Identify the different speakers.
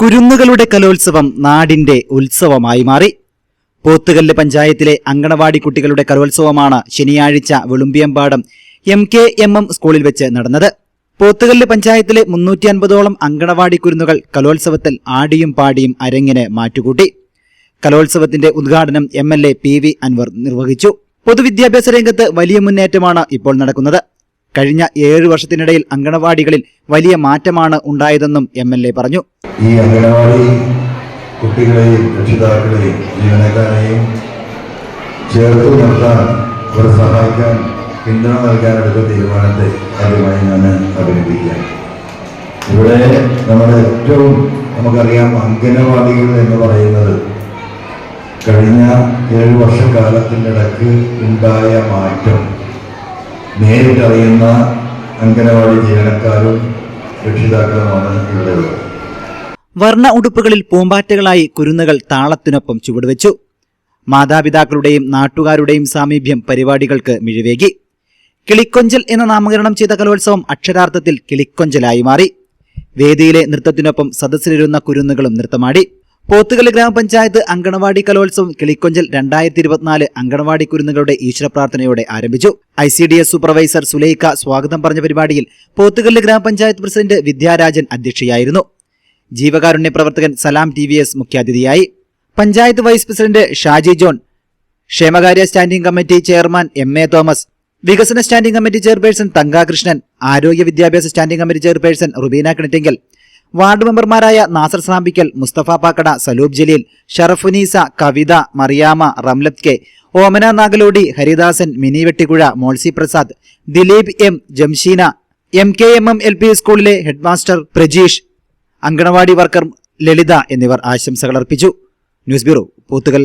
Speaker 1: കുരുന്നുകളുടെ കലോത്സവം നാടിന്റെ ഉത്സവമായി മാറി. പോത്തുകല്ല് പഞ്ചായത്തിലെ അങ്കണവാടി കുട്ടികളുടെ കലോത്സവമാണ് ശനിയാഴ്ച Velumbiyampadam M K M M സ്കൂളിൽ വെച്ച് നടന്നത്. പോത്തുകല്ല് പഞ്ചായത്തിലെ മുന്നൂറ്റി അൻപതോളം അങ്കണവാടി കുരുന്നുകൾ കലോത്സവത്തിൽ ആടിയും പാടിയും അരങ്ങിന് മാറ്റുകൂട്ടി. കലോത്സവത്തിന്റെ ഉദ്ഘാടനം M L A P V Anvar നിർവഹിച്ചു. പൊതുവിദ്യാഭ്യാസ രംഗത്ത് വലിയ മുന്നേറ്റമാണ് ഇപ്പോൾ നടക്കുന്നത്. കഴിഞ്ഞ ഏഴു വർഷത്തിനിടയിൽ അങ്കണവാടികളിൽ വലിയ മാറ്റമാണ് ഉണ്ടായതെന്നും എം എൽ എ പറഞ്ഞു.
Speaker 2: ഈ അംഗനവാടി കുട്ടികളെയും രക്ഷിതാക്കളെയും ജീവനക്കാരെയും ചേർത്ത് നിർത്താൻ അവരെ സഹായിക്കാൻ പിന്തുണ നൽകാനെടുത്ത തീരുമാനത്തെ ആദ്യമായി ഞാൻ അഭിനന്ദിക്കുകയാണ്. ഇവിടെ നമ്മുടെ ഏറ്റവും നമുക്കറിയാം അംഗനവാടികൾ എന്ന് പറയുന്നത് കഴിഞ്ഞ ഏഴ് വർഷക്കാലത്തിന്റെ ഇടയ്ക്ക് ഉണ്ടായ മാറ്റം. നേരിട്ടറിയുന്ന അംഗനവാടി ജീവനക്കാരും രക്ഷിതാക്കളുമാണ് ഇവിടെ ഉള്ളത്.
Speaker 1: വർണ ഉടുപ്പുകളിൽ പൂമ്പാറ്റകളായി കുരുന്നുകൾ താളത്തിനൊപ്പം ചുവടുവെച്ചു. മാതാപിതാക്കളുടെയും നാട്ടുകാരുടെയും സാമീപ്യം പരിപാടികൾക്ക് മിഴിവേകി. കിളിക്കൊഞ്ചൽ എന്ന നാമകരണം ചെയ്ത കലോത്സവം അക്ഷരാർത്ഥത്തിൽ കിളിക്കൊഞ്ചലായി മാറി. വേദിയിലെ നൃത്തത്തിനൊപ്പം സദസ്സിലിരുന്ന കുരുന്നുകളും നൃത്തമാടി. പോത്തുകൽ ഗ്രാമപഞ്ചായത്ത് അങ്കണവാടി കലോത്സവം കിളിക്കൊഞ്ചൽ രണ്ടായിരത്തി ഇരുപത്തിനാല് അങ്കണവാടി കുരുന്നുകളുടെ ഈശ്വര പ്രാർത്ഥനയോടെ ആരംഭിച്ചു. I C D S supervisor Sulaikha സ്വാഗതം പറഞ്ഞ പരിപാടിയിൽ പോത്തുകല്ല് ഗ്രാമപഞ്ചായത്ത് പ്രസിഡന്റ് വിദ്യാരാജൻ അധ്യക്ഷയായിരുന്നു. ജീവകാരുണ്യ പ്രവർത്തകൻ സലാം ടി വി എസ് മുഖ്യാതിഥിയായി. പഞ്ചായത്ത് വൈസ് പ്രസിഡന്റ് ഷാജി ജോൺ ക്ഷേമകാര്യ standing committee chairman M A Thomas വികസന സ്റ്റാൻഡിംഗ് കമ്മിറ്റി ചെയർപേഴ്സൺ തങ്കാകൃഷ്ണൻ ആരോഗ്യ വിദ്യാഭ്യാസ standing committee chairperson Rubeena Kinattinkal ward മെമ്പർമാരായ Nasar Sampikkal Musthafa Pakkada Salub Jaleel Sharafunneesa Kavitha Mariyama Ramlath K Omana Nagalodi Haridasan Mini Vettikuzha Molsy Prasad Dileep M Jamsheena M K M M L P സ്കൂളിലെ headmaster Prajeesh anganwadi worker Lalitha എന്നിവർ ആശംസകൾ അർപ്പിച്ചു. News bureau Pothukal.